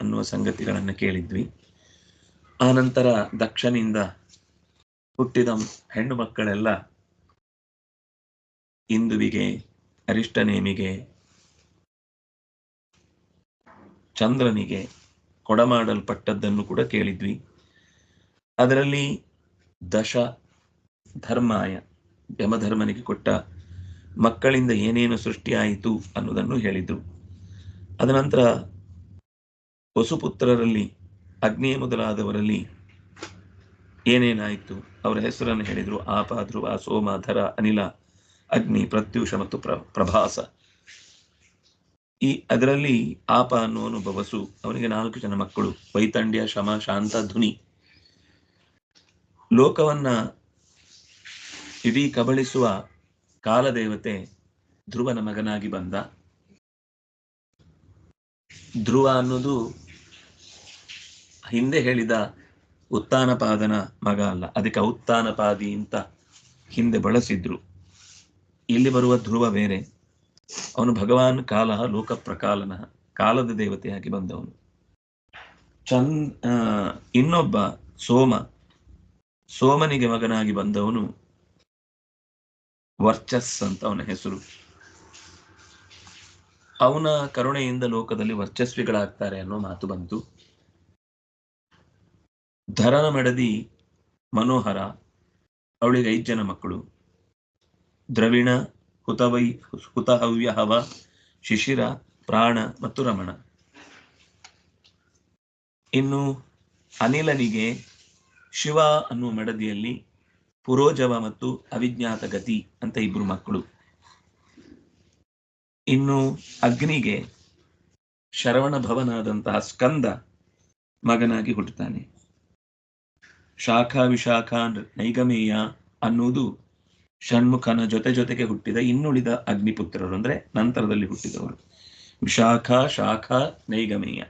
ಅನ್ನುವ ಸಂಗತಿಗಳನ್ನು ಕೇಳಿದ್ವಿ. ಆನಂತರ ದಕ್ಷನಿಂದ ಹುಟ್ಟಿದ ಹೆಣ್ಣು ಮಕ್ಕಳೆಲ್ಲ ಇಂದುವಿಗೆ, ಅರಿಷ್ಟನೇಮಿಗೆ, ಚಂದ್ರನಿಗೆ ಕೊಡಮಾಡಲ್ಪಟ್ಟದ್ದನ್ನು ಕೂಡ ಕೇಳಿದ್ವಿ. ಅದರಲ್ಲಿ ದಶ ಧರ್ಮಾಯ, ಯಮಧರ್ಮನಿಗೆ ಕೊಟ್ಟ ಮಕ್ಕಳಿಂದ ಏನೇನು ಸೃಷ್ಟಿಯಾಯಿತು ಅನ್ನೋದನ್ನು ಹೇಳಿದ್ರು. ಅದನಂತರ ವಸುಪುತ್ರರಲ್ಲಿ, ಅಗ್ನಿಯ ಮೊದಲಾದವರಲ್ಲಿ ಏನೇನಾಯಿತು? ಅವರ ಹೆಸರನ್ನು ಹೇಳಿದರು ಆಪ ಧ್ರುವ ಸೋಮ ಧರ ಅನಿಲ, ಅಗ್ನಿ, ಪ್ರತ್ಯೂಷ ಮತ್ತು ಪ್ರ, ಪ್ರಭಾಸ. ಈ ಅದರಲ್ಲಿ ಆಪ ಅನ್ನುವನು ಬವಸು. ಅವನಿಗೆ ನಾಲ್ಕು ಜನ ಮಕ್ಕಳು, ವೈತಂಡ್ಯ, ಶಮ, ಶಾಂತ, ಧುನಿ. ಲೋಕವನ್ನ ಇಡೀ ಕಬಳಿಸುವ ಕಾಲದೇವತೆ ಧ್ರುವನ ಮಗನಾಗಿ ಬಂದ. ಧ್ರುವ ಅನ್ನೋದು ಹಿಂದೆ ಹೇಳಿದ ಉತ್ತಾನಪಾದನ ಮಗ ಅಲ್ಲ, ಅದಕ್ಕೆ ಉತ್ತಾನಪಾದಿ ಅಂತ ಹಿಂದೆ ಬಳಸಿದ್ರು. ಇಲ್ಲಿ ಬರುವ ಧ್ರುವ ಬೇರೆ. ಅವನು ಭಗವಾನ್ ಕಾಲ ಲೋಕ ಪ್ರಕಾಲನ ಕಾಲದ ದೇವತೆಯಾಗಿ ಬಂದವನು. ಚಂದ್ ಇನ್ನೊಬ್ಬ ಸೋಮ, ಸೋಮನಿಗೆ ಮಗನಾಗಿ ಬಂದವನು ವರ್ಚಸ್ ಅಂತ ಅವನ ಹೆಸರು. ಅವನ ಕರುಣೆಯಿಂದ ಲೋಕದಲ್ಲಿ ವರ್ಚಸ್ವಿಗಳಾಗ್ತಾರೆ ಅನ್ನೋ ಮಾತು ಬಂತು. ಧರನ ಮಡದಿ ಮನೋಹರ, ಅವಳಿಗೆ ಐದು ಜನ ಮಕ್ಕಳು. ದ್ರವಿಣ, ಹುತವೈ ಹುತಹವ್ಯ ಹವ ಶಿಶಿರ, ಪ್ರಾಣ ಮತ್ತು ರಮಣ. ಇನ್ನು ಅನಿಲನಿಗೆ ಶಿವ ಅನ್ನುವ ಮಡದಿಯಲ್ಲಿ ಪುರೋಜವ ಮತ್ತು ಅವಿಜ್ಞಾತ ಗತಿ ಅಂತ ಇಬ್ರು ಮಕ್ಕಳು. ಇನ್ನು ಅಗ್ನಿಗೆ ಶರವಣ ಭವನಾದಂತಹ ಸ್ಕಂದ ಮಗನಾಗಿ ಹುಟ್ಟುತ್ತಾನೆ. ಶಾಖಾ ವಿಶಾಖ ನೈಗಮೇಯ ಅನ್ನುವುದು ಷಣ್ಮುಖನ ಜೊತೆ ಜೊತೆಗೆ ಹುಟ್ಟಿದ, ಇನ್ನುಳಿದ ಅಗ್ನಿಪುತ್ರರು, ಅಂದ್ರೆ ನಂತರದಲ್ಲಿ ಹುಟ್ಟಿದವರು. ವಿಶಾಖ, ಶಾಖ, ನೈಗಮೇಯ.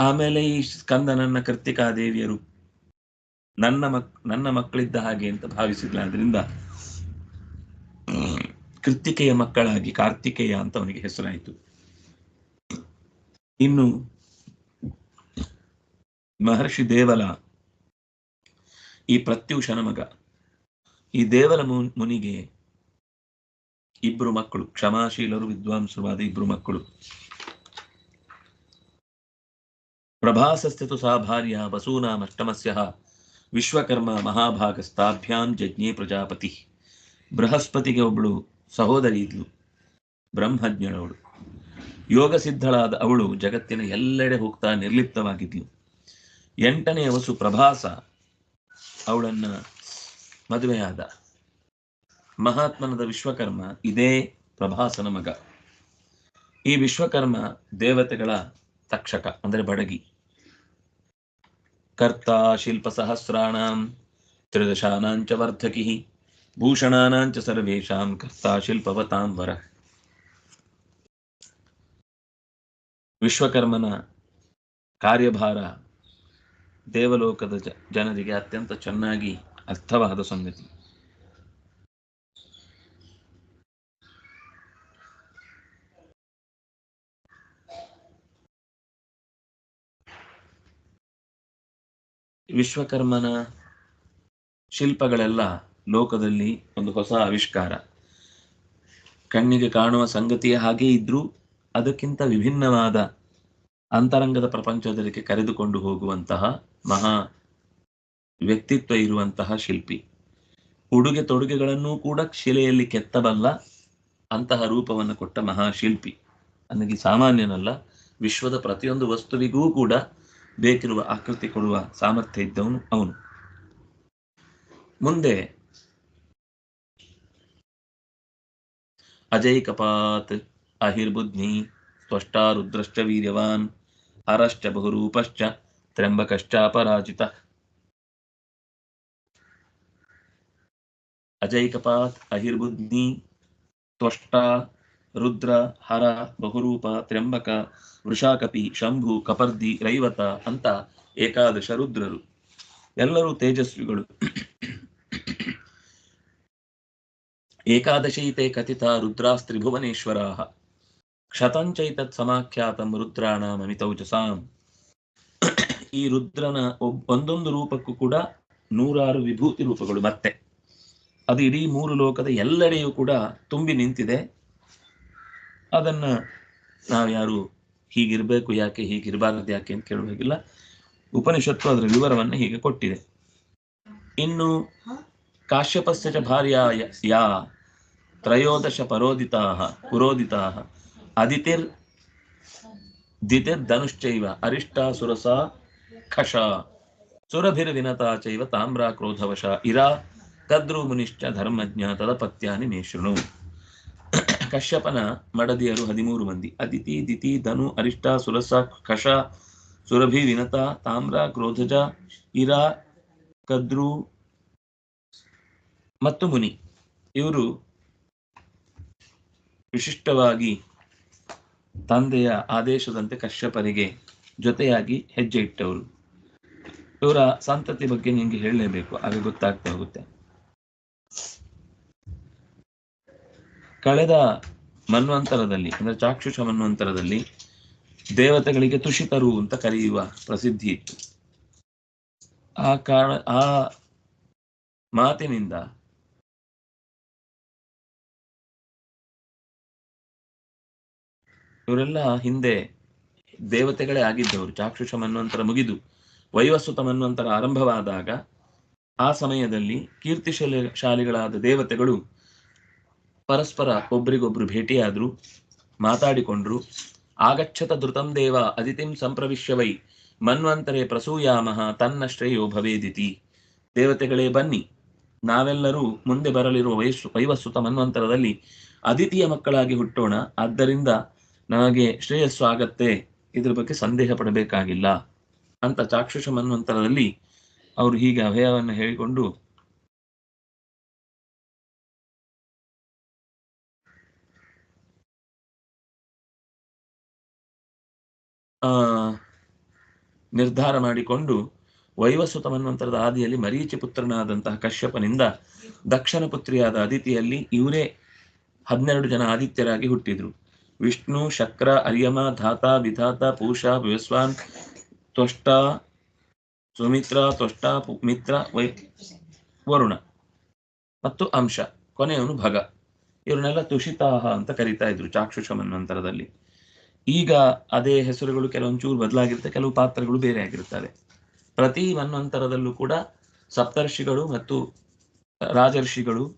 ಆಮೇಲೆ ಈ ಸ್ಕಂದನನ್ನ ಕೃತಿಕಾದೇವಿಯರು ನನ್ನ ಮಕ್, ನನ್ನ ಮಕ್ಕಳಿದ್ದ ಹಾಗೆ ಅಂತ ಭಾವಿಸಿದ್ಲಾದ್ರಿಂದ ಕೃತಿಕೆಯ ಮಕ್ಕಳಾಗಿ ಕಾರ್ತಿಕೇಯ ಅಂತ ಅವನಿಗೆ ಹೆಸರಾಯಿತು. ಇನ್ನು ಮಹರ್ಷಿ ದೇವಲ, ಈ ಪ್ರತ್ಯೂಷನ ಮಗ. ಈ ದೇವಲ ಮುನಿಗೆ ಇಬ್ರು ಮಕ್ಕಳು, ಕ್ಷಮಾಶೀಲರು, ವಿದ್ವಾಂಸರುವಾದ ಇಬ್ರು ಮಕ್ಕಳು. ಪ್ರಭಾಸಸ್ಥಿತು ಸಾ ಭಾರ್ಯ ವಸೂನಾಮಷ್ಟಮಸ್ಯ ವಿಶ್ವಕರ್ಮ ಮಹಾಭಾಗಸ್ತಾಭ್ಯಾಂ ಜಜ್ಞೆ ಪ್ರಜಾಪತಿ. ಬೃಹಸ್ಪತಿಗೆ ಒಬ್ಬಳು ಸಹೋದರಿ ಇದ್ಲು, ಬ್ರಹ್ಮಜ್ಞಳವಳು. ಯೋಗ ಸಿದ್ಧಳಾದ ಅವಳು ಜಗತ್ತಿನ ಎಲ್ಲೆಡೆ ಹೋಗ್ತಾ ನಿರ್ಲಿಪ್ತವಾಗಿದ್ಲು. ಎಂಟನೇ ವಸು ಪ್ರಭಾಸ ಅವಳನ್ನ ಮದುವೆಯಾದ. ಮಹಾತ್ಮನದ ವಿಶ್ವಕರ್ಮ ಇದೇ ಪ್ರಭಾಸನ ಮಗ. ಈ ವಿಶ್ವಕರ್ಮ ದೇವತೆಗಳ ತಕ್ಷಕ, ಅಂದರೆ ಬಡಗಿ. ಕರ್ತ ಶಿಲ್ಪ ಸಹಸ್ರಾಣಾಂ ತ್ರಿದಶಾನಾಂಚ ವರ್ಧಕಿ ಭೂಷಣಾನಾಂಚ ಸರ್ವೇಷಾಂ, ಕರ್ತ ಶಿಲ್ಪವತಾಂ ವರ. ವಿಶ್ವಕರ್ಮನ ಕಾರ್ಯಭಾರ ದೇವಲೋಕದ ಜನರಿಗೆ ಅತ್ಯಂತ ಚೆನ್ನಾಗಿ ಅರ್ಥವಾದ ಸಂಗತಿ. ವಿಶ್ವಕರ್ಮನ ಶಿಲ್ಪಗಳೆಲ್ಲ ಲೋಕದಲ್ಲಿ ಒಂದು ಹೊಸ ಆವಿಷ್ಕಾರ. ಕಣ್ಣಿಗೆ ಕಾಣುವ ಸಂಗತಿಯ ಹಾಗೆ ಇದ್ರೂ ಅದಕ್ಕಿಂತ ವಿಭಿನ್ನವಾದ ಅಂತರಂಗದ ಪ್ರಪಂಚದಲ್ಲಿ ಕರೆದುಕೊಂಡು ಹೋಗುವಂತಹ ಮಹಾ ವ್ಯಕ್ತಿತ್ವ ಇರುವಂತಹ ಶಿಲ್ಪಿ. ಉಡುಗೆ ತೊಡುಗೆಗಳನ್ನೂ ಕೂಡ ಶಿಲೆಯಲ್ಲಿ ಕೆತ್ತಬಲ್ಲ ಅಂತಹ ರೂಪವನ್ನು ಕೊಟ್ಟ ಮಹಾಶಿಲ್ಪಿ ನನಗೆ ಸಾಮಾನ್ಯನಲ್ಲ, ವಿಶ್ವದ ಪ್ರತಿಯೊಂದು ವಸ್ತುವಿಗೂ ಕೂಡ ಬೇಕಿರುವ ಆಕೃತಿ ಕೊಡುವ ಸಾಮರ್ಥ್ಯ ಇದ್ದವನು ಅವನು. ಮುಂದೆ ಅಜಯ್ ಕಪಾತ್ ಅಹಿರ್ಬುಧ್ನಿ ಸ್ಪಷ್ಟ ರುದ್ರಶ್ಚ ವೀರ್ಯವಾನ್, ಹರಶ್ಚ ಬಹುರೂಪಶ್ಚ ಅಜಯ್ ಕಪಾತ್ ಅಹಿರ್ಬುಧ್ನಿ ತ್ವಷ್ಟ ರುದ್ರ ಹರ ಬಹುರೂಪ ತ್ರ್ಯಂಬಕ ವೃಷಾಕಪಿ ಶಂಭು ಕಪರ್ದಿ ರೈವತ ಅಂತ ಏಕಾದಶ ರುದ್ರರು. ಎಲ್ಲರೂ ತೇಜಸ್ವಿಗಳು. ಏಕಾದಶೈತೆ ಕಥಿತ ರುದ್ರಾಸ್ತ್ರಿಭುವನೇಶ್ವರಾ ಕ್ಷತಂಚೈತತ್ ಸಮಾಖ್ಯಾತಂ ರುದ್ರಾಣಾಂ ಅಮಿತೌಜಸಾಂ ಈ ರುದ್ರನ ಒಂದೊಂದು ರೂಪಕ್ಕೂ ಕೂಡ ನೂರಾರು ವಿಭೂತಿ ರೂಪಗಳು ಮತ್ತೆ. ಅದು ಇಡೀ ಮೂರು ಲೋಕದ ಎಲ್ಲೆಡೆಯೂ ಕೂಡ ತುಂಬಿ ನಿಂತಿದೆ. ಅದನ್ನ ನಾವು ಯಾರು ಹೀಗಿರ್ಬೇಕು, ಯಾಕೆ ಹೀಗಿರಬಾರದು, ಯಾಕೆ ಅಂತ ಕೇಳಬೇಕಿಲ್ಲ ಉಪನಿಷತ್ತು ಅದರ ವಿವರವನ್ನು ಹೀಗೆ ಕೊಟ್ಟಿದೆ. ಇನ್ನು ಕಾಶ್ಯಪಸ್ಯ ಭಾರ್ಯ ಯ- ತ್ರಯೋದಶ ಪರೋದಿತಾ ಪುರೋದಿತಾ ಅದಿತಿರ್ ಧನುಶ್ಚೈವ ಅರಿಷ್ಟಾಸುರಸ ಖಶ ಸುರಭಿರ್ವಿನತಾ ಚೈವ ತಾಮ್ರ ಕ್ರೋಧವಶ ಇರಾ. ಕದ್ರು ಮುನಿಶ್ಚ ಧರ್ಮಜ್ಞ ತದಪತ್ಯಾನಿ ಮೇಶೃಣು ಕಶ್ಯಪನ ಮಡದಿಯರು ಹದಿಮೂರು ಮಂದಿ. ಅದಿತಿ, ದಿತಿ, ಧನು, ಅರಿಷ್ಟ, ಸುರಸ ಖಷ ಸುರಭಿ, ವಿನತ, ತಾಮ್ರ, ಕ್ರೋಧಜ, ಇರಾ, ಕದ್ರು ಮತ್ತು ಮುನಿ. ಇವರು ವಿಶಿಷ್ಟವಾಗಿ ತಂದೆಯ ಆದೇಶದಂತೆ ಕಶ್ಯಪರಿಗೆ ಜೊತೆಯಾಗಿ ಹೆಜ್ಜೆ ಇಟ್ಟವರು. ಇವರ ಸಂತತಿ ಬಗ್ಗೆ ನಿಮಗೆ ಹೇಳಲೇಬೇಕು ಆಗ ಗೊತ್ತಾಗ್ತಾ ಹೋಗುತ್ತೆ. ಕಳೆದ ಮನ್ವಂತರದಲ್ಲಿ, ಅಂದ್ರೆ ಚಾಕ್ಷುಷ ಮನ್ವಂತರದಲ್ಲಿ ದೇವತೆಗಳಿಗೆ ತುಷಿತರು ಅಂತ ಕರೆಯುವ ಪ್ರಸಿದ್ಧಿ ಇತ್ತು. ಆ ಕಾರಣ, ಆ ಮಾತಿನಿಂದ ಇವರೆಲ್ಲ ಹಿಂದೆ ದೇವತೆಗಳೇ ಆಗಿದ್ದವರು, ಚಾಕ್ಷುಷ ಮನ್ವಂತರ ಮುಗಿದು ವೈವಸ್ವತ ಮನ್ವಂತರ ಆರಂಭವಾದಾಗ ಆ ಸಮಯದಲ್ಲಿ ಕೀರ್ತಿಶಾಲಿ ಶಾಲಿಗಳಾದ ದೇವತೆಗಳು ಪರಸ್ಪರ ಒಬ್ರಿಗೊಬ್ರು ಭೇಟಿಯಾದ್ರು, ಮಾತಾಡಿಕೊಂಡ್ರು. ಆಗಚ್ಛತ ಧೃತಂ ದೇವ ಅದಿತಿಂ ಸಂಪ್ರವಿಶ್ಯವೈ, ಮನ್ವಂತರೇ ಪ್ರಸೂಯಾಮಹ ತನ್ನ ಶ್ರೇಯೋ ಭವೇದಿತಿ. ದೇವತೆಗಳೇ ಬನ್ನಿ. ನಾವೆಲ್ಲರೂ ಮುಂದೆ ಬರಲಿರುವ ವಯಸ್ಸು ವೈವಸ್ಸುತ ಮನ್ವಂತರದಲ್ಲಿ ಅದಿತಿಯ ಮಕ್ಕಳಾಗಿ ಹುಟ್ಟೋಣ. ಆದ್ದರಿಂದ ನಮಗೆ ಶ್ರೇಯಸ್ಸು ಆಗತ್ತೆ. ಇದ್ರ ಬಗ್ಗೆ ಸಂದೇಹ ಪಡಬೇಕಾಗಿಲ್ಲ ಅಂತ ಚಾಕ್ಷುಷ ಮನ್ವಂತರದಲ್ಲಿ ಅವರು ಹೀಗೆ ಅಭಯವನ್ನು ಹೇಳಿಕೊಂಡು ಆ, ನಿರ್ಧಾರ ಮಾಡಿಕೊಂಡು ವೈವಸ್ವತ ಮನ್ವಂತರದ ಆದಿಯಲ್ಲಿ ಮರೀಚಿ ಪುತ್ರನಾದಂತಹ ಕಶ್ಯಪನಿಂದ ದಕ್ಷಿಣ ಪುತ್ರಿಯಾದ ಅದಿತಿಯಲ್ಲಿ ಇವರೇ ಹನ್ನೆರಡು ಜನ ಆದಿತ್ಯರಾಗಿ ಹುಟ್ಟಿದ್ರು. ವಿಷ್ಣು, ಶಕ್ರ ಅರ್ಯಮ ಧಾತ, ವಿಧಾತ, ಪೂಷ ವಿವಸ್ವಾನ್ ತ್ವಷ್ಟ, ಸುಮಿತ್ರ, ತ್ವಷ್ಟ, ಮಿತ್ರ, ವೈ, ವರುಣ. ಮತ್ತು ಅಂಶ. ಕೊನೆಯವನು ಭಗ. ಇವ್ರನ್ನೆಲ್ಲ ತುಷಿತಾಹ ಅಂತ ಕರೀತಾ ಇದ್ರು ಚಾಕ್ಷುಷ ಮನ್ವಂತರದಲ್ಲಿ. ಈಗ ಅದೇ ಹೆಸರುಗಳು ಕೆಲವೊಂಚೂರು ಬದಲಾಗಿರುತ್ತೆ, ಕೆಲವು ಪಾತ್ರಗಳು ಬೇರೆ ಆಗಿರುತ್ತವೆ. ಪ್ರತಿ ಮನ್ವಂತರದಲ್ಲೂ ಕೂಡ ಸಪ್ತರ್ಷಿಗಳು ಮತ್ತು ರಾಜರ್ಷಿಗಳು,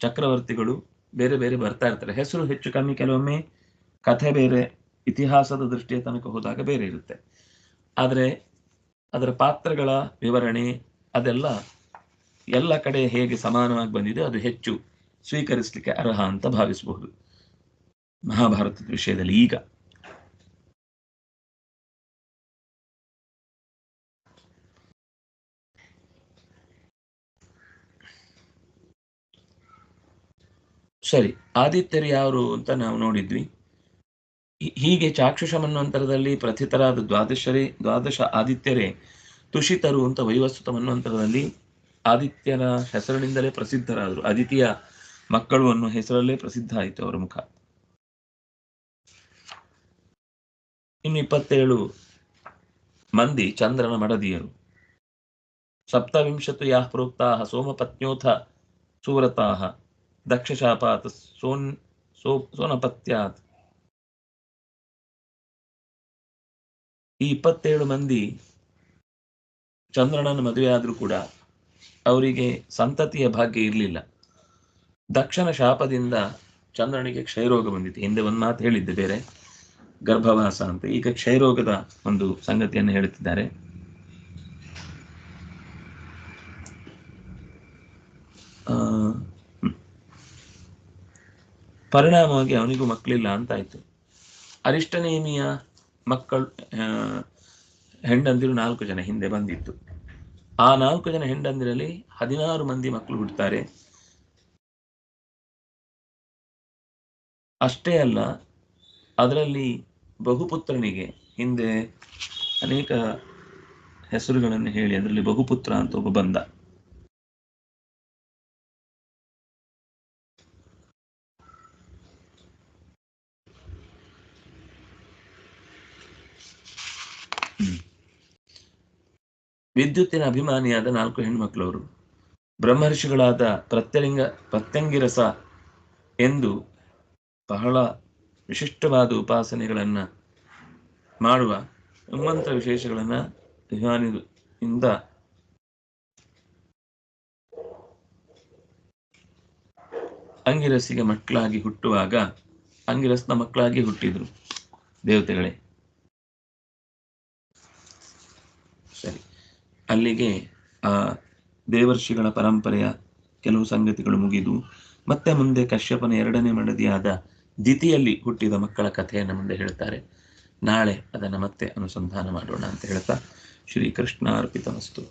ಚಕ್ರವರ್ತಿಗಳು ಬೇರೆ ಬೇರೆ ಬರ್ತಾ ಇರ್ತಾರೆ. ಹೆಸರು ಹೆಚ್ಚು ಕಮ್ಮಿ ಕೆಲವೊಮ್ಮೆ ಕಥೆ ಬೇರೆ, ಇತಿಹಾಸದ ದೃಷ್ಟಿಯ ತನಕ ಹೋದಾಗ ಬೇರೆ ಇರುತ್ತೆ. ಆದರೆ ಅದರ ಪಾತ್ರಗಳ ವಿವರಣೆ, ಅದೆಲ್ಲ ಎಲ್ಲ ಕಡೆ ಹೇಗೆ ಸಮಾನವಾಗಿ ಬಂದಿದೆ ಅದು ಹೆಚ್ಚು ಸ್ವೀಕರಿಸಲಿಕ್ಕೆ ಅರ್ಹ ಅಂತ ಭಾವಿಸಬಹುದು. ಮಹಾಭಾರತದ ವಿಷಯದಲ್ಲಿ ಈಗ. ಸರಿ, ಆದಿತ್ಯರು ಯಾರು ಅಂತ ನಾವು ನೋಡಿದ್ವಿ. ಹೀಗೆ ಚಾಕ್ಷುಷ ಮನ್ವಂತರದಲ್ಲಿ ಪ್ರಥಿತರಾದ ದ್ವಾದಶರೇ, ದ್ವಾದಶ ಆದಿತ್ಯರೇ ತುಷಿತರು ಅಂತ ವೈವಸ್ತುತ ಮನ್ವಂತರದಲ್ಲಿ ಆದಿತ್ಯನ ಹೆಸರಿನಿಂದಲೇ ಪ್ರಸಿದ್ಧರಾದರು. ಆದಿತ್ಯ ಮಕ್ಕಳು ಅನ್ನೋ ಹೆಸರಲ್ಲೇ ಪ್ರಸಿದ್ಧ ಆಯಿತು ಅವರ ಮುಖ. ಇನ್ನು ಇಪ್ಪತ್ತೇಳು ಮಂದಿ ಚಂದ್ರನ ಮಡದಿಯರು. ಸಪ್ತವಿಂಶತು ಯಾ ಪ್ರೋಕ್ತಾ ಸುವ್ರತಾ ದಕ್ಷಶಾಪಾತ್ ಸೋನ್ ಸೋ ಸೋನಪತ್ಯಾತ್ ಈ ಇಪ್ಪತ್ತೇಳು ಮಂದಿ ಚಂದ್ರನನ್ನು ಮದುವೆಯಾದರೂ ಕೂಡ ಅವರಿಗೆ ಸಂತತಿಯ ಭಾಗ್ಯ ಇರಲಿಲ್ಲ. ದಕ್ಷನ ಶಾಪದಿಂದ ಚಂದ್ರನಿಗೆ ಕ್ಷಯರೋಗ ಬಂದಿತ್ತು. ಹಿಂದೆ ಒಂದು ಮಾತು ಹೇಳಿದ್ದೆ ಬೇರೆ. ಗರ್ಭವಾಸ ಅಂತ. ಈಗ ಕ್ಷಯರೋಗದ ಒಂದು ಸಂಗತಿಯನ್ನು ಹೇಳುತ್ತಿದ್ದಾರೆ. ಪರಿಣಾಮವಾಗಿ ಅವನಿಗೂ ಮಕ್ಕಳಿಲ್ಲ ಅಂತಾಯ್ತು ಅರಿಷ್ಟನೇಮಿಯ ಮಕ್ಕಳು ಹೆಂಡಂದಿರು ನಾಲ್ಕು ಜನ ಹಿಂದೆ ಬಂದಿತ್ತು. ಆ ನಾಲ್ಕು ಜನ ಹೆಂಡಂದಿರಲ್ಲಿ ಹದಿನಾರು ಮಂದಿ ಮಕ್ಕಳು ಹುಡ್ತಾರೆ ಅಷ್ಟೇ ಅಲ್ಲ, ಅದರಲ್ಲಿ ಬಹುಪುತ್ರನಿಗೆ ಹಿಂದೆ ಅನೇಕ ಹೆಸರುಗಳನ್ನು ಹೇಳಿ, ಅದರಲ್ಲಿ ಬಹುಪುತ್ರ ಅಂತ ಒಬ್ಬ ಬಂದ. ವಿದ್ಯುತ್ತಿನ ಅಭಿಮಾನಿಯಾದ ನಾಲ್ಕು ಹೆಣ್ಮಕ್ಳವರು, ಬ್ರಹ್ಮರ್ಷಿಗಳಾದ ಪ್ರತ್ಯಲಿಂಗ, ಪ್ರತ್ಯಂಗಿರಸ ಎಂದು ಬಹಳ ವಿಶಿಷ್ಟವಾದ ಉಪಾಸನೆಗಳನ್ನ ಮಾಡುವ ಮಂತ್ರ ವಿಶೇಷಗಳನ್ನ ಅಭಿಮಾನಿಯಿಂದ ಅಂಗಿರಸಿಗೆ ಮಕ್ಕಳಾಗಿ ಹುಟ್ಟುವಾಗ, ಅಂಗಿರಸ್ನ ಮಕ್ಕಳಾಗಿ ಹುಟ್ಟಿದ್ರು. ದೇವತೆಗಳೇ ಸರಿ ಅಲ್ಲಿಗೆ ಆ ದೇವರ್ಷಿಗಳ ಪರಂಪರೆಯ ಕೆಲವು ಸಂಗತಿಗಳು ಮುಗಿದು, ಮತ್ತೆ ಮುಂದೆ ಕಶ್ಯಪನ ಎರಡನೇ ಮಡದಿಯಾದ ದಿತಿಯಲ್ಲಿ ಹುಟ್ಟಿದ ಮಕ್ಕಳ ಕಥೆಯನ್ನು ಮುಂದೆ ಹೇಳ್ತಾರೆ. ನಾಳೆ ಅದನ್ನು ಮತ್ತೆ ಅನುಸಂಧಾನ ಮಾಡೋಣ ಅಂತ ಹೇಳ್ತಾ ಶ್ರೀಕೃಷ್ಣ ಅರ್ಪಿತಮಸ್ತು